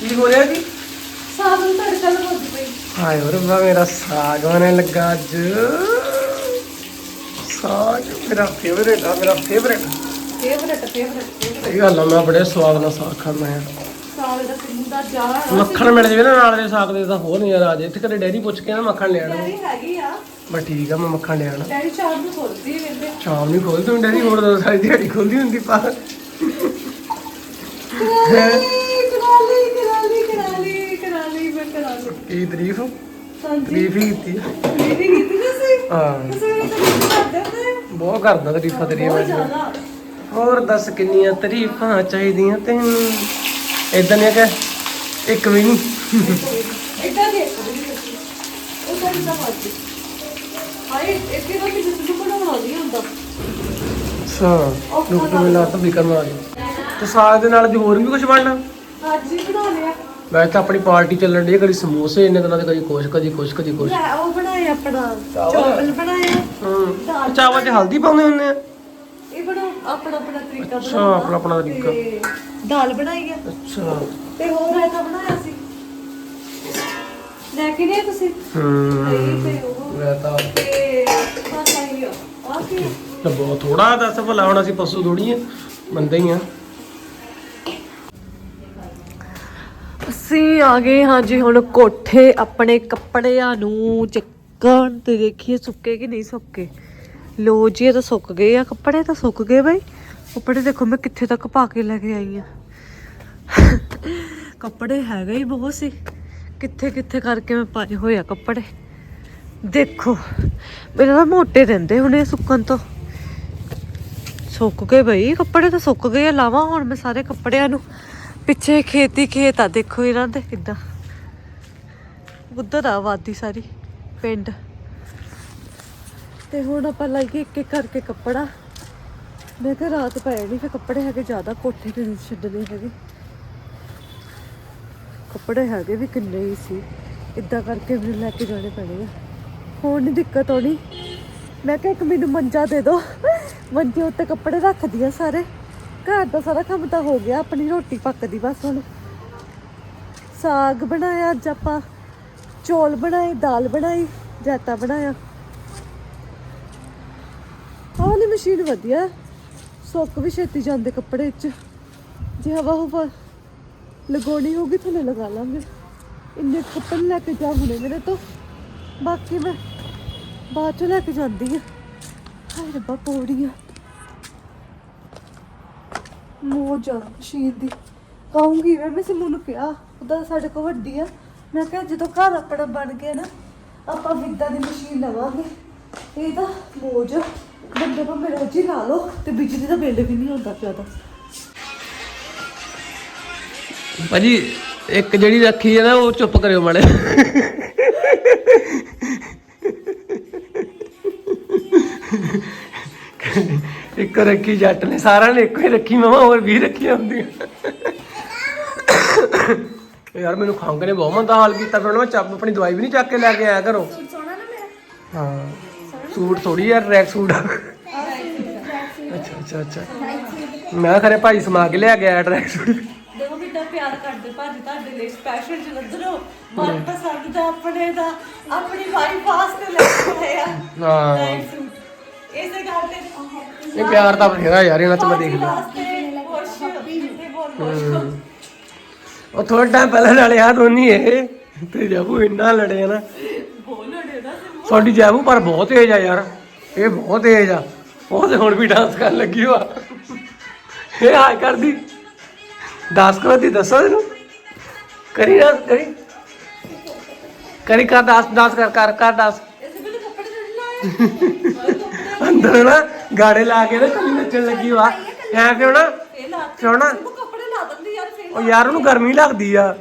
ਕੀ ਹੋ ਰਿਹਾ ਜੀ? ਸਾਗ ਨੂੰ ਤੜਕਾ ਲਗਾਉਂਦੀ ਪਈ ਹਾਏ ਰੱਬਾ ਮੇਰਾ ਸਾਗ ਬਣਨ ਲੱਗਾ ਅੱਜ। ਸਾਗ ਮੇਰਾ ਫੇਵਰੇਟ ਆ ਮੇਰਾ ਫੇਵਰੇਟ ਫੇਵਰਟ ਫੇਵਰਟ ਇਹ ਗੱਲ ਆ ਮੈਂ ਬੜੇ ਸਵਾਦ ਨਾਲ ਸਾਗ ਖਾਂਦਾ ਹਾਂ। ਸਾਗ ਦਾ ਕਿੰਨੂ ਦਾ ਜਾਰ ਮੱਖਣ ਮਿਲ ਜਾਵੇ ਨਾ ਨਾਲ ਦੇ ਸਾਗ ਦੇ ਤਾਂ ਹੋਰ ਨਹੀਂ ਆ ਜੇ। ਇੱਥੇ ਕਦੇ ਡੈਰੀ ਪੁੱਛ ਕੇ ਨਾ ਮੱਖਣ ਲੈ ਆਣਾ ਡੈਡੀ ਹੈਗੀ ਆ। ਬਸ ਠੀਕ ਆ ਮੈਂ ਮੱਖਣ ਲੈ ਆਣਾ ਡੈਡੀ ਸ਼ਾਮ ਨੂੰ ਖੋਲਦੀ ਹੈ ਕਹਿੰਦੇ ਸ਼ਾਮ ਨੂੰ ਖੋਲਦੀ ਹੁੰਦੀ ਡੈਰੀ ਹੋਰ ਤਾਂ ਸਾਰੀ ਦਿਹਾੜੀ ਖੋਲਦੀ ਹੁੰਦੀ ਪਾ ਕਰਾਲੀ ਕੀ ਤਾਰੀਫ? ਹਾਂਜੀ। ਤਾਰੀਫ ਹੀ ਕੀਤੀ। ਮੇਰੀ ਕੀਤੀ ਤੁਸੀਂ? ਹਾਂ। ਤੁਸੀਂ ਮੈਨੂੰ ਤਾਰੀਫ ਕਰਦੇ ਹੁੰਦੇ ਹੋ। ਬਹੁਤ ਕਰਦਾ ਤਾਰੀਫਾਂ ਤੇਰੀਆਂ ਬਹੁਤ ਮੈਂ ਜ਼ਿਆਦਾ। ਹੋਰ ਦੱਸ ਕਿੰਨੀਆਂ ਤਾਰੀਫਾਂ ਚਾਹੀਦੀਆਂ ਤੈਨੂੰ? ਇਦਾਂ ਨਹੀਂ ਕਿ ਇੱਕ ਵੀ ਨਹੀਂ ਇੱਦਾਂ ਦੇਖ ਉਹ ਤਾਂ ਇੱਦਾਂ ਮਰਜ਼ੀ। ਹਾਏ ਇੱਥੇ ਤਾਂ ਕਿਸੇ ਨੂੰ ਬਣਾਉਣਾ ਨਹੀਂ ਹੁੰਦਾ। ਅੱਛਾ ਲੋਕ ਤੋਂ ਮਿਲਾ ਸਾਗ ਦੇ ਨਾਲ ਅੱਜ ਹੋਰ ਵੀ ਕੁਝ ਬਣਨਾ? ਅੱਜ ਹੀ ਬਣਾ ਲਿਆ। ਵੈਸੇ ਤਾਂ ਆਪਣੀ ਪਾਰਟੀ ਚੱਲਣ ਦੀ ਕਦੀ ਸਮੋਸੇ ਇੰਨੇ ਦਿਨਾਂ ਦੇ ਕਦੀ ਕੁਛ ਕਦੀ ਕੁਛ ਕਦੀ ਕੁਛ। ਲੈ ਉਹ ਬਣਾਇਆ ਆਪਣਾ ਚਾਵਲ? ਚਾਵਲ ਬਣਾਇਆ ਹੂੰ। ਚਾਵਲ 'ਚ ਹਲਦੀ ਪਾਉਂਦੇ ਹੁੰਦੇ ਆ? ਇਹ ਬਣਾ ਆਪਣਾ ਆਪਣਾ ਤਰੀਕਾ ਅੱਛਾ, ਬਣਾਉਣ ਦਾ। ਆਪਣਾ ਆਪਣਾ ਤਰੀਕਾ। ਤੇ ਦਾਲ ਬਣਾਈ ਹੈ ਅੱਛਾ। ਤੇ ਹੋਰ ਰਾਇਤਾ ਬਣਾਇਆ ਸੀ। ਲੈ ਕੇ ਨਹੀਂ ਤੁਸੀਂ? ਹੂੰ। ਤੇ ਉਹ ਮੈਂ ਤਾਂ ਤੇ ਬਸ ਆਈ ਆ। ਆ ਕੀ ਆ? ਤਾਂ ਬਹੁਤ ਥੋੜਾ ਦੱਸ ਭਲਾ ਹੁਣ ਅਸੀਂ ਪਸ਼ੂ ਥੋੜੀ ਆ ਬੰਦੇ ਹੀ ਆ। ਅਸੀਂ ਆ ਗਏ ਹਾਂ ਜੀ ਹੁਣ ਕੋਠੇ ਆਪਣੇ ਕੱਪੜਿਆਂ ਨੂੰ ਚੱਕਣ ਤੇ ਦੇਖੀਏ ਸੁੱਕੇ ਕਿ ਨਹੀਂ ਸੁੱਕੇ। ਲੋ ਜੀ, ਇਹ ਤਾਂ ਸੁੱਕ ਗਏ ਆ, ਕੱਪੜੇ ਤਾਂ ਸੁੱਕ ਗਏ ਬਈ। ਕੱਪੜੇ ਦੇਖੋ ਮੈਂ ਕਿੱਥੇ ਤੱਕ ਪਾ ਕੇ ਲੈ ਕੇ ਆਈ ਆ। ਕੱਪੜੇ ਹੈਗੇ ਹੀ ਬਹੁਤ ਸੀ। ਕਿੱਥੇ ਕਿੱਥੇ ਕਰਕੇ ਮੈਂ ਪਾਏ ਹੋਏ ਆ ਕੱਪੜੇ। ਦੇਖੋ, ਮੇਰੇ ਤਾਂ ਮੋਟੇ ਰਹਿੰਦੇ ਹੁਣੇ ਸੁੱਕਣ ਤੋਂ। ਸੁੱਕ ਗਏ ਬਈ, ਕੱਪੜੇ ਤਾਂ ਸੁੱਕ ਗਏ ਆ, ਲਾਵਾਂ ਹੁਣ ਮੈਂ ਸਾਰੇ ਕੱਪੜਿਆਂ ਨੂੰ। ਪਿੱਛੇ ਖੇਤੀ ਖੇਤ ਆ, ਦੇਖੋ ਇਹਨਾਂ ਦੇ, ਕਿੱਦਾਂ। ਉਧਰ ਆਵਾਦੀ ਸਾਰੀ, ਪਿੰਡ। ਤੇ ਹੁਣ ਆਪਾਂ ਲਾਈਏ ਇੱਕ ਇੱਕ ਕਰਕੇ ਕੱਪੜਾ। ਮੈਂ ਕਿਹਾ ਰਾਤ ਪੈ ਨਹੀਂ ਫਿਰ ਕੱਪੜੇ ਹੈਗੇ ਜ਼ਿਆਦਾ ਕੋਠੇ ਤੇ ਨਹੀਂ ਛੱਡਣੇ ਹੈਗੇ। ਕੱਪੜੇ ਹੈਗੇ ਵੀ ਕਿੰਨੇ ਹੀ ਸੀ ਇਦਾਂ ਕਰਕੇ ਮੈਨੂੰ ਲੈ ਕੇ ਜਾਣੇ ਪੈਣੇ ਆ। ਹੁਣ ਨਹੀਂ ਦਿੱਕਤ ਆਉਣੀ। ਮੈਂ ਕਿਹਾ ਇੱਕ ਮੈਨੂੰ ਮੰਜਾ ਦੇ ਦਿਓ ਮੰਜੇ ਉੱਤੇ ਕੱਪੜੇ ਰੱਖਦੀ ਆ ਸਾਰੇ। ਘਰ ਦਾ ਸਾਰਾ ਕੰਮ ਤਾਂ ਹੋ ਗਿਆ, ਆਪਣੀ ਰੋਟੀ ਪੱਕਦੀ ਬਸ ਹੁਣ। ਸਾਗ ਬਣਾਇਆ ਅੱਜ ਆਪਾਂ, ਚੌਲ ਬਣਾਏ, ਦਾਲ ਬਣਾਈ, ਰਾਇਤਾ ਬਣਾਇਆ। ਆਹ ਵਾਲੀ ਮਸ਼ੀਨ ਵਧੀਆ ਸੁੱਕ ਵੀ ਛੇਤੀ ਜਾਂਦੇ ਕੱਪੜੇ 'ਚ। ਜੇ ਹਵਾ ਹੁਵਾ ਲਗਾਉਣੀ ਹੋਗੀ ਥੱਲੇ ਲਗਾ ਲਾਂਗੇ। ਇੰਨੇ ਕੱਪੜੇ ਲੈ ਕੇ ਜਾ ਹੁਣੇ ਮੇਰੇ ਤੋਂ। ਬਾਕੀ ਮੈਂ ਬਾਅਦ ਚ ਲੈ ਕੇ ਜਾਂਦੀ ਆ ਹਾਏ ਰੱਬਾ, ਪੌੜੀਆਂ। ਮੋਜਾ ਮਸ਼ੀਨ ਦੀ। ਕਹੂੰਗੀ ਮੈਂ ਮੈਂ ਸਿਮੂ ਨੂੰ ਕਿਹਾ ਉਹਦਾ ਸਾਡੇ ਕੋਲ ਵੱਡੀ ਆ। ਮੈਂ ਕਿਹਾ, ਜਦੋਂ ਘਰ ਆਪਣਾ ਬਣ ਗਿਆ ਨਾ, ਆਪਾਂ ਵਿਦਾ ਦੀ ਮਸ਼ੀਨ ਲਵਾਂਗੇ। ਇਹ ਤਾਂ ਮੋਜ ਬੰਦੇ ਭਾਵੇਂ ਰੋਜ਼ ਹੀ ਲਾ ਲਓ, ਤੇ ਬਿਜਲੀ ਦਾ ਬਿੱਲ ਵੀ ਨਹੀਂ ਹੁੰਦਾ ਜ਼ਿਆਦਾ। ਭਾਜੀ, ਇੱਕ ਜਿਹੜੀ ਰੱਖੀ ਹੈ ਨਾ, ਉਹ ਚੁੱਪ ਕਰਿਓ ਮਾੜੇ। ਇੱਕ ਰੱਖੀ ਜੱਟ ਨੇ ਸਾਰਿਆਂ ਨੇ ਇੱਕੋ ਹੀ ਰੱਖੀ ਮਾਮਾ ਹੋਰ ਵੀ ਰੱਖੀਆਂ ਹੁੰਦੀਆਂ। ਯਾਰ ਮੈਨੂੰ ਖੰਗ ਨੇ ਬਹੁਤ ਮੰਦਾ ਹਾਲ ਕੀਤਾ ਫਿਰ ਮੈਂ ਚੱਪ ਆਪਣੀ ਦਵਾਈ ਵੀ ਨਹੀਂ ਚੱਕ ਕੇ ਲੈ ਕੇ ਆਇਆ ਘਰੋਂ। ਸੋਹਣਾ ਨਾ ਮੇਰਾ? ਹਾਂ ਸੂਟ ਥੋੜੀ ਯਾਰ ਰੈਕ ਸੂਟ ਆ। ਅੱਛਾ ਅੱਛਾ ਅੱਛਾ। ਮੈਂ ਖਰੇ ਭਾਈ ਸਮਾ ਕੇ ਲਿਆ ਗਿਆ ਟਰੈਕ ਸੂਟ। ਦੇਖੋ ਕਿੰਨਾ ਪਿਆਰ ਕਰਦੇ ਭਾਜੀ ਤੁਹਾਡੇ ਲਈ ਸਪੈਸ਼ਲ ਜਲੰਧਰੋਂ। ਮਨ ਪਸੰਦ ਦਾ ਆਪਣੇ ਦਾ ਆਪਣੀ ਵਾਈਫ ਵਾਸਤੇ ਲੈ ਕੇ ਆਏ ਆ ਹਾਂ ਇਸੇ ਗੱਲ ਤੇ ਇਹ ਪਿਆਰ ਤਾਂ ਬਥੇਰਾ ਯਾਰ ਇਹਨਾਂ ਚ ਮੈਂ ਦੇਖ ਲਿਆ। ਉਹ ਥੋੜਾ ਟਾਈਮ ਪਹਿਲਾਂ ਨਾਲੇ ਆ ਦੋਨੀ ਇਹ ਤੇ ਜਾਬੂ ਇੰਨਾ ਲੜੇ ਨਾ। ਲੜੇ ਸਾਡੀ ਜਾਬੂ ਪਰ ਬਹੁਤ ਤੇਜ਼ ਆ ਯਾਰ ਇਹ ਬਹੁਤ ਤੇਜ਼ ਆ। ਉਹ ਤੇ ਹੁਣ ਵੀ ਡਾਂਸ ਕਰਨ ਲੱਗੀ ਵਾ ਇਹ ਹਾਈ ਕਰਦੀ। ਡਾਂਸ ਕਰਦੀ ਦੱਸੋ ਇਹਨੂੰ ਕਰੀ ਨਾ ਕਰੀ। ਕਰੀ ਕਰ ਡਾਂਸ ਡਾਂਸ ਕਰ ਕਰ ਕਰ ਡਾਂਸ ਅੰਦਰ ਨਾ ਗਾੜੇ ਲਾ ਕੇ ਨਾ ਕੱਲੀ ਨੱਚਣ ਲੱਗੀ ਵਾ। ਐ ਕਿਉਂ ਨਾ? ਲਾ ਸੋਹਣਾ ਉਹ ਕੱਪੜੇ ਲਾ ਦਿੰਦੀ ਯਾਰ ਫਿਰ ਉਹ ਯਾਰ ਉਹਨੂੰ ਗਰਮੀ ਲੱਗਦੀ ਆ।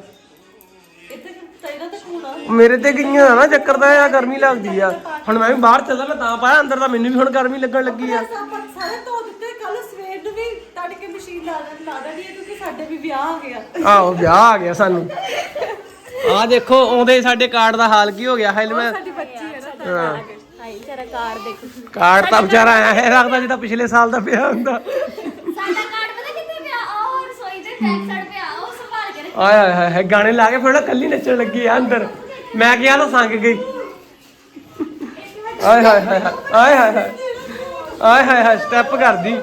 ਇੱਥੇ ਤਾਂ ਮੇਰੇ ਤੇ ਗਈਆਂ ਨਾ ਚੱਕਰ ਦਾ ਆ ਗਰਮੀ ਲੱਗਦੀ ਆ। ਹੁਣ ਮੈਂ ਵੀ ਬਾਹਰ ਚੱਲਦਾ ਮੈਂ ਤਾਂ ਪਾਇਆ ਅੰਦਰ ਤਾਂ ਮੈਨੂੰ ਵੀ ਹੁਣ ਗਰਮੀ ਲੱਗਣ ਲੱਗੀ ਆ। ਆਪਾਂ ਸਾਰੇ ਧੋ ਦਿੱਤੇ ਕੱਲ ਸਵੇਰ ਨੂੰ ਵੀ ਤੜ ਕੇ ਮਸ਼ੀਨ ਲਾ ਦੇਣ ਲਾ ਦੇਣੀ ਹੈ ਕਿਉਂਕਿ ਸਾਡੇ ਵੀ ਵਿਆਹ ਆ ਗਿਆ। ਆਹੋ ਵਿਆਹ ਆ ਗਿਆ ਸਾਨੂੰ। ਆ ਦੇਖੋ ਆਉਂਦੇ ਸਾਡੇ ਕਾਰਡ ਦਾ ਹਾਲ ਕੀ ਹੋ ਗਿਆ ਹਾਲ ਮੈਂ ਸਾਡੀ ਬੱਚੀ ਹੈ ਨਾ ਹਾਂ। ਦੇਖ। ਕਾਰਡ ਤਾਂ ਵਿਚਾਰਾ ਐ ਰੱਖਦਾ ਜਿੱਦਾਂ ਪਿਛਲੇ ਸਾਲ ਦਾ ਪਿਆ ਹੁੰਦਾ। ਸਾਡਾ ਕਾਰਡ ਪਤਾ ਕਿੱਥੇ ਪਿਆ? ਉਹ ਰਸੋਈ ਦੇ ਬੈਕ ਸਾਈਡ ਪਿਆ। ਉਹ ਸੰਭਾਲ ਕੇ ਰੱਖਿਆ ਆਏ ਹਾਏ ਹਾਏ ਹਾਏ ਗਾਣੇ ਲਾ ਕੇ ਫਿਰ ਨਾ ਕੱਲੀ ਨੱਚਣ ਲੱਗੀ ਆ ਅੰਦਰ। ਮੈਂ ਕਿਹਾ ਤਾਂ ਸੰਗ ਗਈ। ਆਏ ਹਾਏ ਹਾਏ ਹਾਏ, ਆਏ ਹਾਏ ਹਾਏ ਆਏ ਹਾਏ ਹਾਏ ਸਟੈਪ ਕਰਦੀ।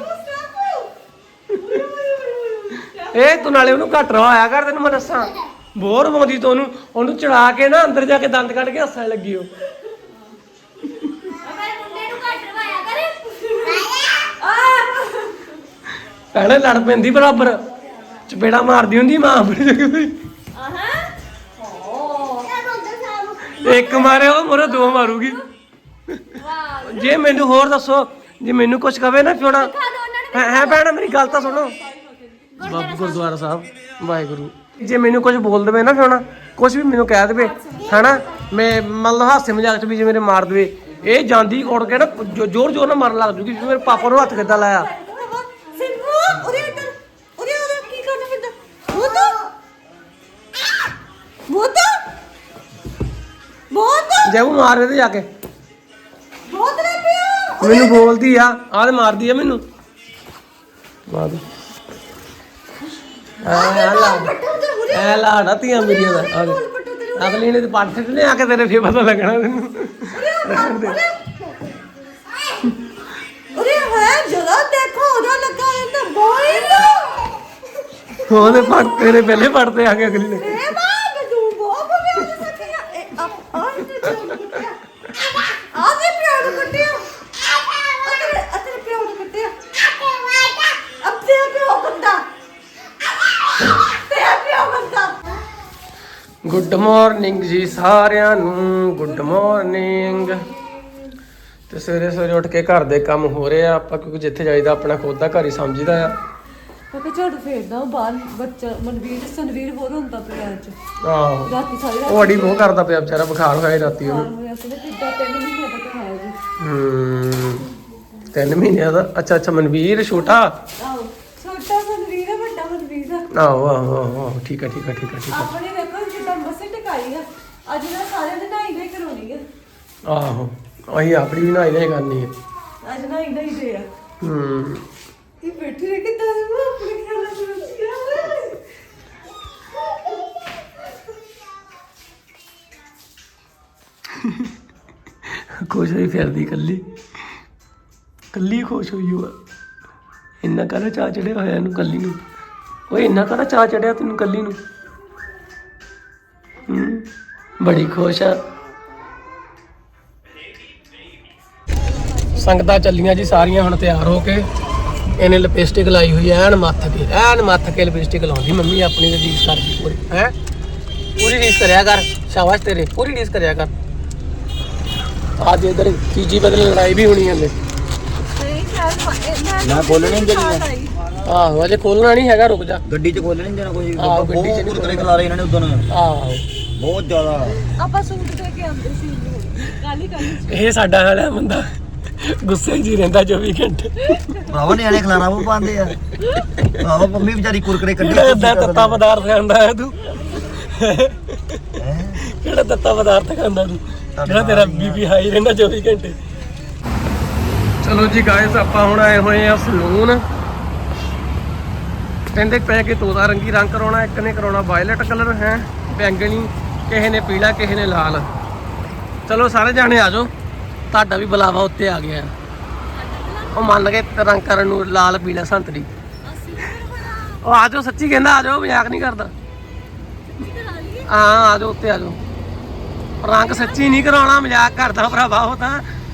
ਇਹ ਤੂੰ ਨਾਲੇ ਉਹਨੂੰ ਘੱਟ ਰਵਾਇਆ ਕਰ ਤੈਨੂੰ ਮੈਂ ਦੱਸਾਂ। ਬੋਰ ਪਾਉਂਦੀ ਤੂੰ ਉਹਨੂੰ। ਉਹਨੂੰ ਚੜਾ ਕੇ ਨਾ ਅੰਦਰ ਜਾ ਕੇ ਦੰਦ ਕੱਢ ਕੇ ਹੱਸਣ ਲੱਗੀ ਉਹ ਮੇਰੇ ਮੁੰਡੇ ਨੂੰ ਘੱਟ ਰਵਾਇਆ ਕਰ ਭੈਣੇ ਲੜ ਪੈਂਦੀ ਬਰਾਬਰ। ਚਪੇੜਾ ਮਾਰਦੀ ਹੁੰਦੀ ਮਾਂ ਆਪਣੀ ਜਗ੍ਹਾ ਤੇ। ਆਹਾਂ। ਓ ਇੱਕ ਮਾਰੇ ਉਹ ਮੋਰੇ ਦੋ ਮਾਰੂਗੀ। ਵਾਹ ਜੇ ਮੈਨੂੰ ਹੋਰ ਦੱਸੋ ਜੇ ਮੈਨੂੰ ਕੁਝ ਕਵੇ ਨਾ ਫਿਉਣਾ। ਹੈ ਹੈ ਭੈਣ ਮੇਰੀ ਗੱਲ ਤਾਂ ਸੁਣੋ। ਬਾਬੂ ਗੁਰਦੁਆਰਾ ਸਾਹਿਬ ਵਾਹਿਗੁਰੂ। ਜੇ ਮੈਨੂੰ ਕੁਝ ਬੋਲ ਦੇਵੇ ਨਾ ਫਿਉਣਾ ਕੁਝ ਵੀ ਮੈਨੂੰ ਕਹਿ ਦੇਵੇ ਹਨਾ? ਮੈਂ ਮੰਨ ਲਓ ਹਾਸੇ ਮਜ਼ਾਕ ਚ ਵੀ ਜੇ ਮੇਰੇ ਮਾਰ ਦੇਵੇ ਇਹ ਜਾਂਦੀ ਉੜ ਕੇ ਨਾ ਜੋਰ ਜੋਰ ਨਾਲ ਮਾਰਨ ਲੱਗ ਜੂਗੀ ਮੇਰੇ ਪਾਪਾ ਨੂੰ ਹੱਥ ਕਿੱਦਾਂ ਲਾਇਆ। ਬੋਤ ਜੇ ਉਹ ਮਾਰੇ ਤੇ ਜਾ ਕੇ। ਬੋਤ ਲੈ ਪਿਆ ਮੈਨੂੰ ਬੋਲਦੀ ਆ ਆਹ ਤੇ ਮਾਰਦੀ ਆ ਮੈਨੂੰ। ਮਾਰ ਦੇ। ਆ ਲਾ ਐ ਲਾ ਨਾ ਮੇਰੀਆਂ ਦਾ। ਆ ਦੇ। ਅਗਲੀ ਨੇ ਤੇ ਪੱਟ ਨੇ ਆ ਕੇ ਤੇਰੇ ਫੇਰ ਪਤਾ ਲੱਗਣਾ ਤੈਨੂੰ। ਉਰੇ ਹੈ ਜਰਾ ਦੇਖੋ ਉਹਦਾ ਲੱਗਾ ਇਹਨਾਂ ਬੋਇਲ ਉਹਦੇ ਪੱਟ ਤੇਰੇ ਪਹਿਲੇ ਪੱਟਦੇ ਆ ਕੇ ਅਗਲੀ ਨੇ। ਇਹ ਗੁੱਡ ਮਾਰਨਿੰਗ ਜੀ ਸਾਰਿਆਂ ਨੂੰ ਗੁੱਡ ਮਾਰਨਿੰਗ ਤੇ ਸਵੇਰੇ ਸਵੇਰੇ ਉੱਠ ਕੇ ਘਰ ਦੇ ਕੰਮ ਹੋ ਰਹੇ ਆ ਆਪਾਂ ਕਿਉਂਕਿ ਜਿੱਥੇ ਜਾਈਦਾ ਆਪਣਾ ਖੁਦ ਦਾ ਘਰ ਹੀ ਸਮਝੀਦਾ ਆ। ਮੈਂ ਝਾੜੂ ਫੇਰਦਾ ਉਹ ਬਾਹਰ ਬੱਚਾ ਮਨਵੀਰ ਸਨਵੀਰ ਹੋਰ ਹੁੰਦਾ ਪਿਆ ਅੱਜ। ਆਹੋ। ਰਾਤੀ ਸਾਰੀ ਰਾਤ ਉਹ ਅੜੀ ਬਹੁਤ ਕਰਦਾ ਪਿਆ ਵਿਚਾਰਾ ਬੁਖਾਰ ਹੋਇਆ ਸੀ ਰਾਤੀ ਉਹਨੂੰ। ਹੋਇਆ ਸੀ ਨਾ ਕਿੱਦਾਂ ਤਿੰਨ ਮਹੀਨੇ ਤੱਕ ਖਾਇਆ ਜੀ। ਹੂੰ ਤਿੰਨ ਮਹੀਨਿਆਂ ਦਾ। ਅੱਛਾ ਅੱਛਾ ਮਨਵੀਰ ਛੋਟਾ? ਆਹੋ ਛੋਟਾ ਮਨਵੀਰ ਹੈ ਵੱਡਾ ਮਨਵੀਰ ਹੈ ਆਹੋ ਆਹੋ ਆਹੋ ਆਹੋ, ਠੀਕ ਆ ਠੀਕ ਆ ਠੀਕ ਆ ਠੀਕ ਆ। ਆਪਣੇ ਵੇਖੋ ਜਿੱਦਾਂ ਮਸੇ ਟਿਕਾਈ ਆ ਅੱਜ ਨਾ ਸਾਰਿਆਂ ਦੇ ਨਹਾਈ ਦੇ ਕਰਾਉਣੀ ਆ ਆਹੋ ਅਸੀਂ ਆਪਣੀ ਵੀ ਨਾਈ ਨਹੀਂ ਕਰਨੀ ਹੈ ਅੱਜ ਨਹਾਈ ਨਹਾਈ ਦੇ ਆ। ਹੂੰ। ਇਹ ਬੈਠੀ ਰਹਿ ਕਿੱਦਾਂ ਦੇ ਮੈਂ ਆਪਣੇ ਖਿਆਲਾਂ ਚ ਰੁੱਝੀ ਆ ਖੁਸ਼ ਹੋਈ ਫਿਰਦੀ ਕੱਲੀ ਕੱਲੀ ਖੁਸ਼ ਹੋਈ ਹੋਆ। ਇੰਨਾ ਕਾਹਦਾ ਚਾਹ ਚੜਿਆ ਹੋਇਆ ਇਹਨੂੰ ਕੱਲੀ ਨੂੰ? ਓਏ ਇੰਨਾ ਕਾਹਦਾ ਚਾਹ ਚੜਿਆ ਤੈਨੂੰ ਕੱਲੀ ਨੂੰ? ਹੂੰ ਬੜੀ ਖੁਸ਼ ਆ। ਸੰਗਤਾਂ ਚੱਲੀਆਂ ਜੀ ਸਾਰੀਆਂ ਹੁਣ ਤਿਆਰ ਹੋ ਕੇ। ਇਹਨੇ ਲਿਪਸਟਿਕ ਲਾਈ ਹੋਈ ਐਨ ਮੱਥ ਕੇ ਐਨ ਮੱਥ ਕੇ ਲਿਪਸਟਿਕ ਲਾਉਂਦੀ ਮੰਮੀ ਆਪਣੀ ਤੇ ਰੀਸ ਕਰਦੀ ਪੂਰੀ। ਹੈ? ਪੂਰੀ ਰੀਸ ਕਰਿਆ ਕਰ ਸ਼ਾਬਾਸ਼ ਤੇਰੇ ਪੂਰੀ ਰੀਸ ਕਰਿਆ ਕਰ। ਅੱਜ ਇਧਰ ਤੀਜੀ ਬਦਲ ਲੜਾਈ ਵੀ ਹੋਣੀ ਹਲੇ। ਮੈਂ ਖੋਲਣੀ ਨਹੀਂ ਦੇਣੀ ਆਹੋ ਅਜੇ ਖੋਲਣਾ ਨਹੀਂ ਹੈਗਾ ਰੁਕ ਜਾ। ਗੱਡੀ 'ਚ ਖੋਲਣੀ ਨਹੀਂ ਦੇਣਾ ਕੋਈ। ਆਹੋ, ਗੱਡੀ 'ਚ ਬਹੁਤ ਨਹੀਂ ਕੁਰਕਰੇ ਖਿਲਾ ਰਹੇ ਇਹਨਾਂ ਨੇ ਉਦੋਂ। ਆਹੋ। ਬਹੁਤ ਜ਼ਿਆਦਾ। ਆਪਾਂ ਸੂਟ ਦੇ ਕੇ ਆਉਂਦੇ ਸੀ। ਕਾਲੀ ਕਾਲੀ ਇਹ ਸਾਡਾ ਹਾਲ ਹੈ ਬੰਦਾ। ਗੁੱਸੇ 'ਚ ਹੀ ਰਹਿੰਦਾ 24 ਘੰਟੇ। ਭਰਾਵਾ ਨਿਆਣੇ ਖਿਲਾਰਾ ਉਹ ਪਾਉਂਦੇ ਆ। ਭਰਾਵਾ ਮੰਮੀ ਵਿਚਾਰੀ ਕੁਰਕਰੇ ਕੱਢੀ ਕਿਹੜਾ ਤੱਤਾ ਪਦਾਰਥ ਖਾਂਦਾ ਹੈ ਤੂੰ? ਕਿਹੜਾ ਤੱਤਾ ਪਦਾਰਥ ਖਾਂਦਾ ਤੂੰ? ਜਿਹੜਾ ਤੇਰਾ ਬੀਪੀ ਹਾਈ ਰਹਿੰਦਾ 24 ਘੰਟੇ। ਚਲੋ ਜੀ ਗਾਇਸ ਆਪਾਂ ਹੁਣ ਆਏ ਹੋਏ ਆ ਸਲੂਨ। ਕਹਿੰਦੇ ਪਏ ਕਿ ਤੋਤਾ ਰੰਗੀ ਰੰਗ ਕਰਾਉਣਾ ਇੱਕ ਨੇ ਕਰਾਉਣਾ ਵਾਇਲਟ ਕਲਰ ਹੈ? ਬੈਂਗਣੀ ਕਿਸੇ ਨੇ ਪੀਲਾ ਕਿਸੇ ਨੇ ਲਾਲ। ਚਲੋ ਸਾਰੇ ਜਾਣੇ ਆ ਜਾਓ। ਤੁਹਾਡਾ ਵੀ ਬੁਲਾਵਾ ਉੱਤੇ ਆ ਗਿਆ। ਉਹ ਮੰਨ ਕੇ ਰੰਗ ਕਰਨ ਨੂੰ ਲਾਲ ਪੀਲਾ ਸੰਤਰੀ। ਉਹ ਆ ਜਾਓ ਸੱਚੀ ਕਹਿੰਦਾ ਆ ਜਾਓ ਮਜ਼ਾਕ ਨਹੀਂ ਕਰਦਾ। ਹਾਂ ਆ ਜਾਓ ਉੱਤੇ ਆ ਜਾਓ। ਰੰਗ ਸੱਚੀ ਨਹੀਂ ਕਰਾਉਣਾ ਮਜ਼ਾਕ ਕਰਦਾ ਭਰਾਵਾ ਉਹ ਤਾਂ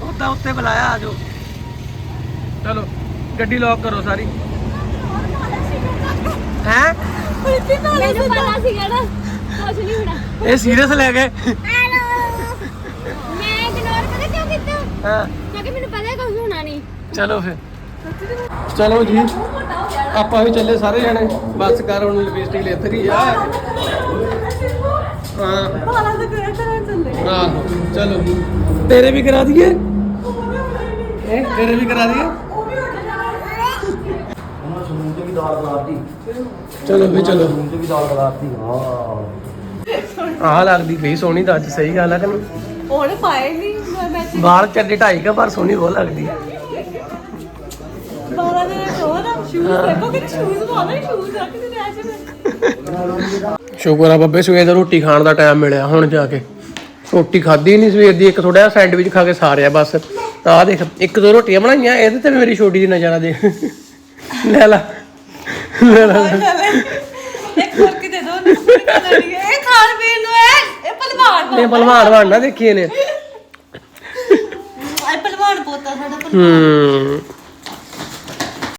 ਉੱਦਾਂ ਉੱਤੇ ਬੁਲਾਇਆ ਆ ਜਾਓ। ਚਲੋ ਗੱਡੀ ਲੌਕ ਕਰੋ ਸਾਰੀ। ਹੈ? ਮੈਨੂੰ ਪਤਾ ਸੀਗਾ ਨਾ ਕੁਝ ਨਹੀਂ ਹੋਣਾ। ਇਹ ਸੀਰੀਅਸ ਲੈ ਗਏ ਮੈਂ ਇਗਨੋਰ ਪਤਾ ਕਿਉਂ ਕੀਤਾ ਹਾਂ। ਕਿਉਂਕਿ ਮੈਨੂੰ ਪਤਾ ਹੈ ਕੁਝ ਹੋਣਾ ਨਹੀਂ। ਚਲੋ ਫਿਰ। ਚਲੋ ਜੀ ਆਪਾਂ ਵੀ ਚੱਲੇ ਸਾਰੇ ਜਣੇ। ਬੱਸ ਕਰ ਹੁਣ ਲਿਪਸਟਿਕ ਲੈ ਤਰੀ ਆ। ਹਾਂ। ਬਾਲਾਂ ਦੇ ਕਿਹੜਾ ਤਰ੍ਹਾਂ ਚੱਲੇ। ਆਹੋ ਚਲੋ। ਤੇਰੇ ਵੀ ਕਰਾ ਦਈਏ? ਇਹ ਤੇਰੇ ਵੀ ਕਰਾ ਦਈਏ? ਉਹਨਾਂ ਸਲੂਨ 'ਚ ਵੀ ਦਾਲ ਖਲਾਤੀ ਚਲੋ ਵੀ ਚਲੋ। ਸਲੂਨ 'ਚ ਵੀ ਦਾਲ ਖਲਾਤੀ ਹਾਂ ਆਹ ਲੱਗਦੀ ਪਈ ਸੋਹਣੀ ਤਾਂ ਅੱਜ ਸਹੀ ਗੱਲ ਆ ਕਿ ਨਹੀਂ? ਉਹਨੇ ਪਾਏ ਨਹੀਂ। ਬਾਲ ਚੱਡੇ ਢਾਈ ਕਾ ਪਰ ਸੋਹਣੀ ਬਹੁਤ ਲੱਗਦੀ ਆ। ਬਾਲਾਂ ਦੇ ਹੋਰ ਸ਼ੂਜ਼ ਦੇਖੋ ਕਿ ਸ਼ੂਜ਼ ਪਾਉਣਾ ਸ਼ੂਜ਼ ਰੱਖ ਕੇ ਲੈ ਆਇਆ ਸ਼ੁਕਰ ਆ ਬੱਬੇ ਸਵੇਰ ਦਾ ਰੋਟੀ ਖਾਣ ਦਾ ਟਾਈਮ ਮਿਲਿਆ ਹੁਣ ਜਾ ਕੇ। ਰੋਟੀ ਖਾਧੀ ਨਹੀਂ ਸਵੇਰ ਦੀ ਇੱਕ ਥੋੜਾ ਜਿਹਾ ਸੈਂਡਵਿਚ ਖਾ ਕੇ ਸਾਰਿਆ ਬਸ। ਆਹ ਦੇਖ ਇੱਕ ਦੋ ਰੋਟੀਆਂ ਬਣਾਈਆਂ ਇਹਦੇ ਤੇ ਮੇਰੀ ਛੋਟੀ ਦੀ ਨਜ਼ਾਰਾ ਦੇ। ਲੈ ਲਾ। ਲੈ ਲਾ। ਇੱਕ ਹੋਰ ਕੀ ਦੇ ਦੋ ਇਹ ਖਾਣ ਪੀਣ ਨੂੰ ਹੈ ਇਹ ਪਹਿਲਵਾਨ ਇਹ ਭਲਵਾਨ ਬਣਨਾ ਦੇਖੀ ਇਹਨੇ। ਇਹ ਪਹਿਲਵਾਨ ਪੋਤਾ ਸਾਡਾ ਹੂੰ।